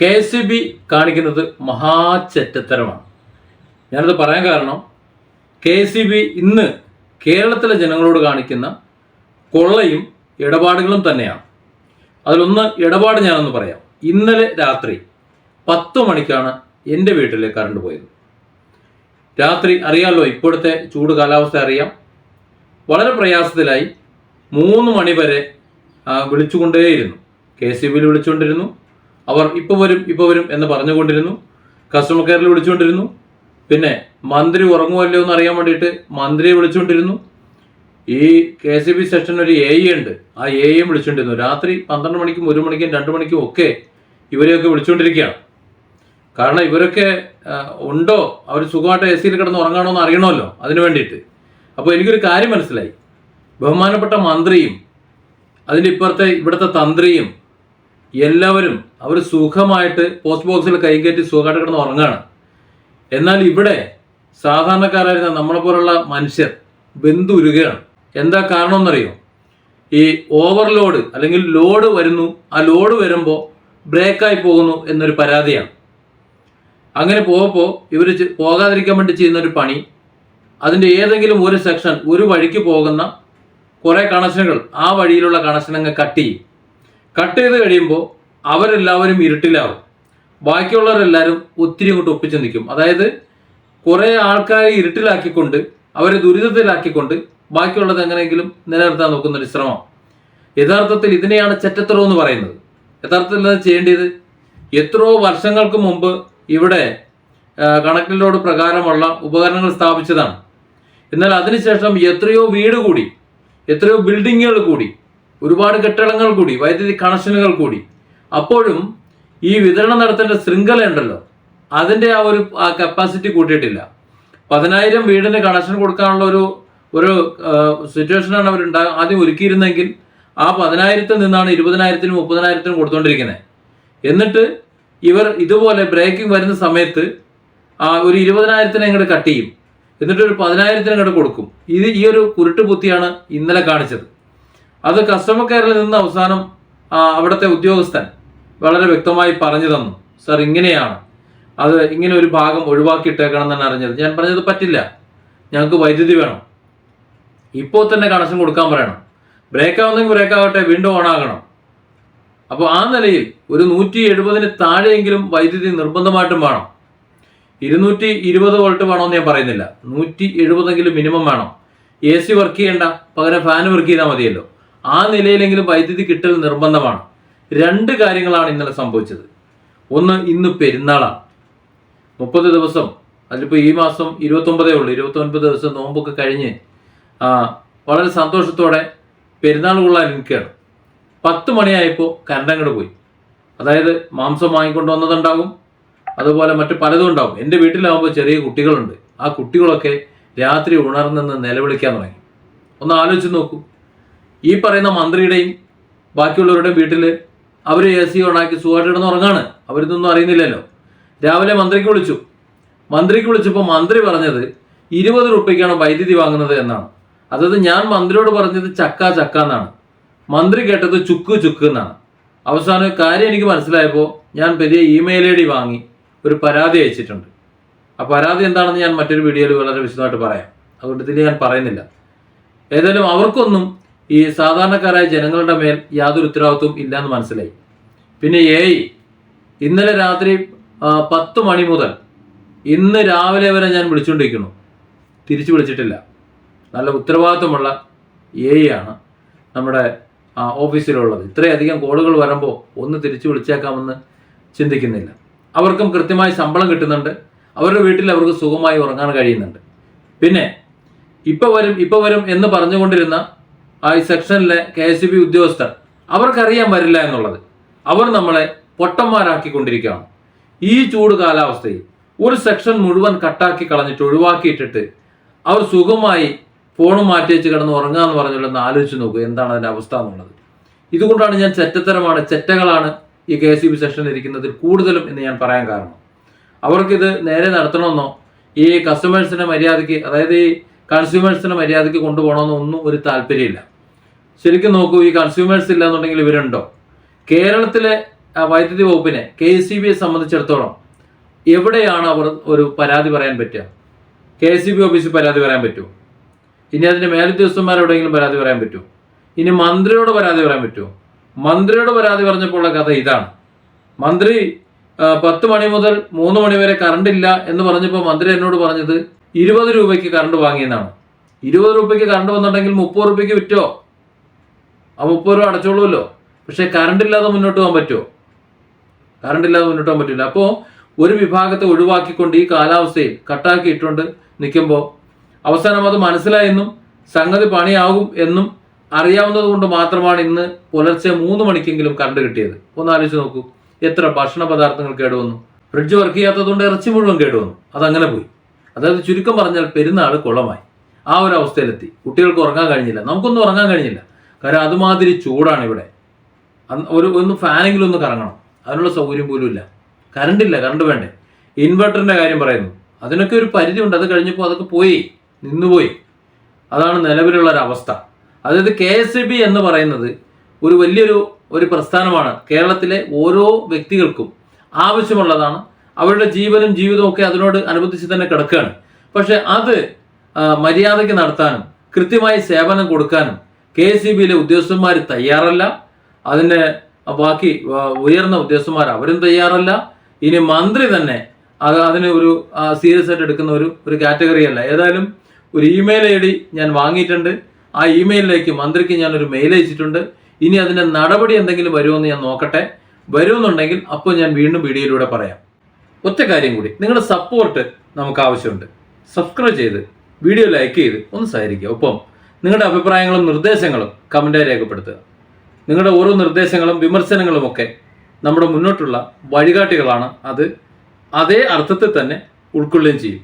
K S B കാണിക്കുന്നത് മഹാചെറ്റത്തരമാണ് ഞാനത് പറയാൻ കാരണം കെ സി ബി ഇന്ന് കേരളത്തിലെ ജനങ്ങളോട് കാണിക്കുന്ന കൊള്ളയും ഇടപാടുകളും തന്നെയാണ്. അതിലൊന്ന് ഇടപാട് ഞാനൊന്ന് പറയാം. ഇന്നലെ രാത്രി പത്ത് മണിക്കാണ് എന്റെ വീട്ടിലെ കറണ്ട് പോയത്. രാത്രി അറിയാമല്ലോ ഇപ്പോഴത്തെ ചൂട് കാലാവസ്ഥ അറിയാം. വളരെ പ്രയാസത്തിലായി മൂന്ന് മണി വരെ ആ, വിളിച്ചുകൊണ്ടേയിരുന്നു. കെ സി ബിയിൽ വിളിച്ചുകൊണ്ടിരുന്നു. അവർ ഇപ്പോൾ വരും ഇപ്പോൾ വരും എന്ന് പറഞ്ഞുകൊണ്ടിരുന്നു. കസ്റ്റമർ കെയറിൽ വിളിച്ചുകൊണ്ടിരുന്നു. പിന്നെ മന്ത്രി ഉറങ്ങുമല്ലോ എന്ന് അറിയാൻ വേണ്ടിയിട്ട് മന്ത്രിയെ വിളിച്ചുകൊണ്ടിരുന്നു. ഈ കെ സി ബി സെക്ഷൻ ഒരു എ ഉണ്ട്. ആ എയും വിളിച്ചുകൊണ്ടിരുന്നു. രാത്രി പന്ത്രണ്ട് മണിക്കും ഒരു മണിക്കും രണ്ട് മണിക്കും ഒക്കെ ഇവരെയൊക്കെ വിളിച്ചുകൊണ്ടിരിക്കുകയാണ്. കാരണം ഇവരൊക്കെ ഉണ്ടോ? അവർ സുഖമായിട്ട് എ സിയിൽ കിടന്ന് ഉറങ്ങാണോ എന്ന് അറിയണമല്ലോ അതിനു വേണ്ടിയിട്ട്. അപ്പോൾ എനിക്കൊരു കാര്യം മനസ്സിലായി. ബഹുമാനപ്പെട്ട മന്ത്രിയും അതിന്റെ ഇപ്പുറത്തെ ഇവിടുത്തെ തന്ത്രിയും എല്ലാവരും അവർ സുഖമായിട്ട് പോസ്റ്റ് ബോക്സിൽ കൈകയറ്റി സുഖമായിട്ട് കിടന്ന് ഉറങ്ങുകയാണ് എന്നാൽ ഇവിടെ സാധാരണക്കാരായിരുന്ന നമ്മളെ പോലുള്ള മനുഷ്യർ ബന്ധുരുകയാണ് എന്താ കാരണം എന്നറിയോ ഈ ഓവർലോഡ് അല്ലെങ്കിൽ ലോഡ് വരുന്നു. ആ ലോഡ് വരുമ്പോൾ ബ്രേക്കായി പോകുന്നു എന്നൊരു പരാതിയാണ്. അങ്ങനെ പോകുമ്പോൾ ഇവർ പോകാതിരിക്കാൻ വേണ്ടി ചെയ്യുന്ന ഒരു പണി. അതിന്റെ ഏതെങ്കിലും ഒരു സെക്ഷൻ ഒരു വഴിക്ക് പോകുന്ന കുറേ കണക്ഷനുകൾ ആ വഴിയിലുള്ള കണക്ഷനങ്ങ് കട്ട് ചെയ്യും. കട്ട് ചെയ്ത് കഴിയുമ്പോൾ അവരെല്ലാവരും ഇരുട്ടിലാവും. ബാക്കിയുള്ളവരെല്ലാവരും ഒത്തിരി അങ്ങോട്ട് ഒപ്പിച്ച് നിൽക്കും. അതായത് കുറേ ആൾക്കാരെ ഇരുട്ടിലാക്കിക്കൊണ്ട് അവരെ ദുരിതത്തിലാക്കിക്കൊണ്ട് ബാക്കിയുള്ളത് എങ്ങനെയെങ്കിലും നിലനിർത്താൻ നോക്കുന്ന ഒരു ശ്രമം. യഥാർത്ഥത്തിൽ ഇതിനെയാണ് ചെറ്റത്രോ എന്ന് പറയുന്നത്. യഥാർത്ഥത്തിൽ അത് ചെയ്യേണ്ടത്? എത്രയോ വർഷങ്ങൾക്ക് മുമ്പ് ഇവിടെ കണക്റ്റിലോട് പ്രകാരമുള്ള ഉപകരണങ്ങൾ സ്ഥാപിച്ചതാണ്. എന്നാൽ അതിനുശേഷം എത്രയോ വീട് കൂടി എത്രയോ ബിൽഡിങ്ങുകൾ കൂടി ഒരുപാട് കെട്ടിടങ്ങൾ കൂടി വൈദ്യുതി കണക്ഷനുകൾ കൂടി അപ്പോഴും ഈ വിതരണം നടത്തേണ്ട ശൃംഖല ഉണ്ടല്ലോ. അതിന്റെ ആ ഒരു ആ കപ്പാസിറ്റി കൂട്ടിയിട്ടില്ല. പതിനായിരം വീടിന് കണക്ഷൻ കൊടുക്കാനുള്ള ഒരു ഒരു സിറ്റുവേഷനാണ് അവർ ആദ്യം ഒരുക്കിയിരുന്നെങ്കിൽ ആ പതിനായിരത്തിൽ നിന്നാണ് ഇരുപതിനായിരത്തിനും മുപ്പതിനായിരത്തിനും കൊടുത്തുകൊണ്ടിരിക്കുന്നത് എന്നിട്ട് ഇവർ ഇതുപോലെ ബ്രേക്കിംഗ് വരുന്ന സമയത്ത് ആ ഒരു ഇരുപതിനായിരത്തിന് അങ്ങോട്ട് കട്ട് ചെയ്യും. എന്നിട്ട് ഒരു പതിനായിരത്തിന് അങ്ങോട്ട് കൊടുക്കും. ഇത് ഈ ഒരു കുരുട്ട് ബുദ്ധിയാണ് ഇന്നലെ കാണിച്ചത്. അത് കസ്റ്റമർ കെയറിൽ നിന്ന് അവസാനം അവിടുത്തെ ഉദ്യോഗസ്ഥൻ വളരെ വ്യക്തമായി പറഞ്ഞു തന്നു സർ ഇങ്ങനെയാണ്. അത് ഇങ്ങനെ ഒരു ഭാഗം ഒഴിവാക്കിയിട്ടേക്കണം എന്നാണ് അറിഞ്ഞത്. ഞാൻ പറഞ്ഞത് പറ്റില്ല. ഞങ്ങൾക്ക് വൈദ്യുതി വേണം. ഇപ്പോൾ തന്നെ കണക്ഷൻ കൊടുക്കാൻ പറയണം. ബ്രേക്ക് ആവുന്നെങ്കിൽ ബ്രേക്ക് ആവട്ടെ വീണ്ടും ഓൺ ആകണം അപ്പോൾ ആ നിലയിൽ ഒരു നൂറ്റി എഴുപതിന് താഴെയെങ്കിലും വൈദ്യുതി നിർബന്ധമായിട്ടും വേണം. ഇരുന്നൂറ്റി ഇരുപത് വോൾട്ട് വേണമെന്ന് ഞാൻ പറയുന്നില്ല. നൂറ്റി എഴുപതെങ്കിലും മിനിമം വേണം. എ സി വർക്ക് ചെയ്യേണ്ട. പകരം ഫാൻ വർക്ക് ചെയ്താൽ മതിയല്ലോ. ആ നിലയിലെങ്കിലും വൈദ്യുതി കിട്ടൽ നിർബന്ധമാണ്. രണ്ട് കാര്യങ്ങളാണ് ഇന്നലെ സംഭവിച്ചത്. ഒന്ന് ഇന്ന് പെരുന്നാളാണ്. മുപ്പത് ദിവസം അതിലിപ്പോൾ ഈ മാസം ഇരുപത്തൊമ്പതേ ഉള്ളൂ. ഇരുപത്തൊൻപത് ദിവസം നോമ്പൊക്കെ കഴിഞ്ഞ് വളരെ സന്തോഷത്തോടെ പെരുന്നാൾ കൊള്ളാൻ നിൽക്കുകയാണ്. പത്ത് മണിയായപ്പോൾ കറണ്ട് പോയി. അതായത് മാംസം വാങ്ങിക്കൊണ്ട് വന്നതുണ്ടാകും അതുപോലെ മറ്റ് പലതും ഉണ്ടാകും എന്റെ വീട്ടിലാവുമ്പോൾ ചെറിയ കുട്ടികളുണ്ട്. ആ കുട്ടികളൊക്കെ രാത്രി ഉണർന്നെന്ന് നിലവിളിക്കാൻ തുടങ്ങി. ഒന്ന് ആലോചിച്ച് നോക്കൂ. ഈ പറയുന്ന മന്ത്രിയുടെയും ബാക്കിയുള്ളവരുടെയും വീട്ടിൽ അവർ എ സി ഓണാക്കി സുഖമായിട്ട് കിടന്ന് ഉറങ്ങാണ് അവരിതൊന്നും അറിയുന്നില്ലല്ലോ. രാവിലെ മന്ത്രിക്ക് വിളിച്ചു. മന്ത്രിക്ക് വിളിച്ചപ്പോൾ മന്ത്രി പറഞ്ഞത് ഇരുപത് റുപ്യക്കാണ് വൈദ്യുതി വാങ്ങുന്നത് എന്നാണ്. അതായത് ഞാൻ മന്ത്രിയോട് പറഞ്ഞത് ചക്ക ചക്ക എന്നാണ്. മന്ത്രി കേട്ടത് ചുക്ക് ചുക്ക് എന്നാണ്. അവസാനം കാര്യം എനിക്ക് മനസ്സിലായപ്പോൾ ഞാൻ പെരിയ ഇമെയിൽ ഐ ഡി വാങ്ങി ഒരു പരാതി അയച്ചിട്ടുണ്ട്. ആ പരാതി എന്താണെന്ന് ഞാൻ മറ്റൊരു വീഡിയോയിൽ വളരെ വിശദമായിട്ട് പറയാം. അതുകൊണ്ട് ഇതിൽ ഞാൻ പറയുന്നില്ല. ഏതായാലും അവർക്കൊന്നും ഈ സാധാരണക്കാരായ ജനങ്ങളുടെ മേൽ യാതൊരു ഉത്തരവാദിത്വം ഇല്ലയെന്ന് മനസ്സിലായി. പിന്നെ എ ഇന്നലെ രാത്രി പത്ത് മണി മുതൽ ഇന്ന് രാവിലെ വരെ ഞാൻ വിളിച്ചുകൊണ്ടിരിക്കുന്നു തിരിച്ചു വിളിച്ചിട്ടില്ല. നല്ല ഉത്തരവാദിത്വമുള്ള എ ആണ് നമ്മുടെ ഓഫീസിലുള്ളത്. ഇത്രയധികം കോളുകൾ വരുമ്പോൾ ഒന്ന് തിരിച്ചു വിളിച്ചേക്കാമെന്ന് ചിന്തിക്കുന്നില്ല. അവർക്കും കൃത്യമായി ശമ്പളം കിട്ടുന്നുണ്ട്. അവരുടെ വീട്ടിൽ അവർക്ക് സുഖമായി ഉറങ്ങാൻ കഴിയുന്നുണ്ട്. പിന്നെ ഇപ്പൊ വരും ഇപ്പൊ വരും എന്ന് പറഞ്ഞുകൊണ്ടിരുന്ന ആ സെക്ഷനിലെ കെ എസ് ബി ഉദ്യോഗസ്ഥർ അവർക്കറിയാൻ വരില്ല എന്നുള്ളത്. അവർ നമ്മളെ പൊട്ടന്മാരാക്കിക്കൊണ്ടിരിക്കുകയാണ്. ഈ ചൂട് കാലാവസ്ഥയിൽ ഒരു സെക്ഷൻ മുഴുവൻ കട്ടാക്കി കളഞ്ഞിട്ട് ഒഴിവാക്കിയിട്ടിട്ട് അവർ സുഖമായി ഫോണും മാറ്റി വെച്ച് കിടന്ന് ഉറങ്ങുക എന്ന് പറഞ്ഞുള്ള ആലോചിച്ച് നോക്കുക എന്താണ് അതിന്റെ അവസ്ഥ എന്നുള്ളത്. ഇതുകൊണ്ടാണ് ഞാൻ ചെറ്റത്തരമാണ് ചെറ്റകളാണ് ഈ കെ എസ് ബി ഇരിക്കുന്നതിൽ കൂടുതലും എന്ന് ഞാൻ പറയാൻ കാരണം. അവർക്കിത് നേരെ നടത്തണമെന്നോ ഈ കസ്റ്റമേഴ്സിനെ മര്യാദയ്ക്ക് അതായത് ഈ കൺസ്യൂമേഴ്സിനെ മര്യാദയ്ക്ക് കൊണ്ടുപോകണമെന്നോ ഒന്നും ഒരു താല്പര്യമില്ല. ശരിക്കും നോക്കൂ ഈ കൺസ്യൂമേഴ്സ് ഇല്ല എന്നുണ്ടെങ്കിൽ ഇവരുണ്ടോ? കേരളത്തിലെ വൈദ്യുതി വകുപ്പിനെ കെ സി ബിയെ സംബന്ധിച്ചിടത്തോളം എവിടെയാണ് അവർ ഒരു പരാതി പറയാൻ പറ്റുക? കെ സി ബി ഓഫീസിൽ പരാതി പറയാൻ പറ്റുമോ? ഇനി അതിന്റെ മേലുദ്യോഗസ്ഥന്മാരോടെങ്കിലും പരാതി പറയാൻ പറ്റുമോ? ഇനി മന്ത്രിയോട് പരാതി പറയാൻ പറ്റുമോ? മന്ത്രിയോട് പരാതി പറഞ്ഞപ്പോഴുള്ള കഥ ഇതാണ്. മന്ത്രി പത്ത് മണി മുതൽ മൂന്ന് മണി വരെ കറണ്ട് ഇല്ല എന്ന് പറഞ്ഞപ്പോൾ മന്ത്രി എന്നോട് പറഞ്ഞത് ഇരുപത് രൂപയ്ക്ക് കറണ്ട് വാങ്ങിയെന്നാണ്. ഇരുപത് രൂപയ്ക്ക് കറണ്ട് വന്നിട്ടുണ്ടെങ്കിൽ മുപ്പത് രൂപയ്ക്ക് വിറ്റോ? ആ മുപ്പത് രൂപ അടച്ചോളൂല്ലോ പക്ഷേ കറണ്ട് ഇല്ലാതെ മുന്നോട്ട് പോകാൻ പറ്റുമോ? കറണ്ട് ഇല്ലാതെ മുന്നോട്ട് പോകാൻ പറ്റില്ല. അപ്പോൾ ഒരു വിഭാഗത്തെ ഒഴിവാക്കിക്കൊണ്ട് ഈ കാലാവസ്ഥയിൽ കട്ടാക്കിയിട്ടുണ്ട് നിൽക്കുമ്പോൾ അവസാനം അത് മനസ്സിലായെന്നും സംഗതി പണിയാകും എന്നും അറിയാവുന്നത് കൊണ്ട് മാത്രമാണ് ഇന്ന് പുലർച്ചെ മൂന്ന് മണിക്കെങ്കിലും കറണ്ട് കിട്ടിയത്. ഒന്ന് ആലോചിച്ച് നോക്കൂ. എത്ര ഭക്ഷണ പദാർത്ഥങ്ങൾ കേടുവന്നു. ഫ്രിഡ്ജ് വർക്ക് ചെയ്യാത്തതുകൊണ്ട് ഇറച്ചി മുഴുവൻ കേടുവന്നു. അതങ്ങനെ പോയി. അതായത് ചുരുക്കം പറഞ്ഞാൽ പെരുന്നാൾ കുളമായി. ആ ഒരു അവസ്ഥയിലെത്തി. കുട്ടികൾക്ക് ഉറങ്ങാൻ കഴിഞ്ഞില്ല. നമുക്കൊന്നും ഉറങ്ങാൻ കഴിഞ്ഞില്ല. കാരണം അതുമാതിരി ചൂടാണ് ഇവിടെ. ഒരു ഒന്ന് ഫാനെങ്കിലും ഒന്ന് കറങ്ങണം. അതിനുള്ള സൗകര്യം പോലും ഇല്ല. കറണ്ട് ഇല്ല കറണ്ട് വേണ്ടേ. ഇൻവെർട്ടറിന്റെ കാര്യം പറയുന്നു. അതിനൊക്കെ ഒരു പരിധി ഉണ്ട് അത് കഴിഞ്ഞപ്പോൾ അതൊക്കെ പോയി നിന്നുപോയി. അതാണ് നിലവിലുള്ള ഒരു അവസ്ഥ. അതായത് കെ എസ് ഇ ബി എന്ന് പറയുന്നത് ഒരു വലിയൊരു ഒരു പ്രസ്ഥാനമാണ്. കേരളത്തിലെ ഓരോ വ്യക്തികൾക്കും ആവശ്യമുള്ളതാണ്. അവരുടെ ജീവനും ജീവിതവും ഒക്കെ അതിനോട് അനുബന്ധിച്ച് തന്നെ കിടക്കുകയാണ്. പക്ഷെ അത് മര്യാദയ്ക്ക് നടത്താനും കൃത്യമായി സേവനം കൊടുക്കാനും കെ എസ് ഇ ബിയിലെ ഉദ്യോഗസ്ഥന്മാർ തയ്യാറല്ല. അതിന്റെ ബാക്കി ഉയർന്ന ഉദ്യോഗസ്ഥന്മാർ അവരും തയ്യാറല്ല. ഇനി മന്ത്രി തന്നെ അത് അതിന് ഒരു സീരിയസ് ആയിട്ട് എടുക്കുന്ന ഒരു ഒരു കാറ്റഗറി അല്ല. ഏതായാലും ഒരു ഇമെയിൽ ഐ ഡി ഞാൻ വാങ്ങിയിട്ടുണ്ട്. ആ ഇമെയിലിലേക്ക് മന്ത്രിക്ക് ഞാൻ ഒരു മെയിൽ അയച്ചിട്ടുണ്ട്. ഇനി അതിന്റെ നടപടി എന്തെങ്കിലും വരുമെന്ന് ഞാൻ നോക്കട്ടെ. വരുമെന്നുണ്ടെങ്കിൽ അപ്പോൾ ഞാൻ വീണ്ടും വീഡിയോയിലൂടെ പറയാം. ഒറ്റ കാര്യം കൂടി. നിങ്ങളുടെ സപ്പോർട്ട് നമുക്ക് ആവശ്യമുണ്ട്. സബ്സ്ക്രൈബ് ചെയ്ത് വീഡിയോ ലൈക്ക് ചെയ്ത് ഒന്ന് സഹകരിക്കുക. ഒപ്പം നിങ്ങളുടെ അഭിപ്രായങ്ങളും നിർദ്ദേശങ്ങളും കമന്റായി രേഖപ്പെടുത്തുക. നിങ്ങളുടെ ഓരോ നിർദ്ദേശങ്ങളും വിമർശനങ്ങളും ഒക്കെ നമ്മുടെ മുന്നോട്ടുള്ള വഴികാട്ടികളാണ് അത് അതേ അർത്ഥത്തിൽ തന്നെ ഉൾക്കൊള്ളുകയും ചെയ്യും.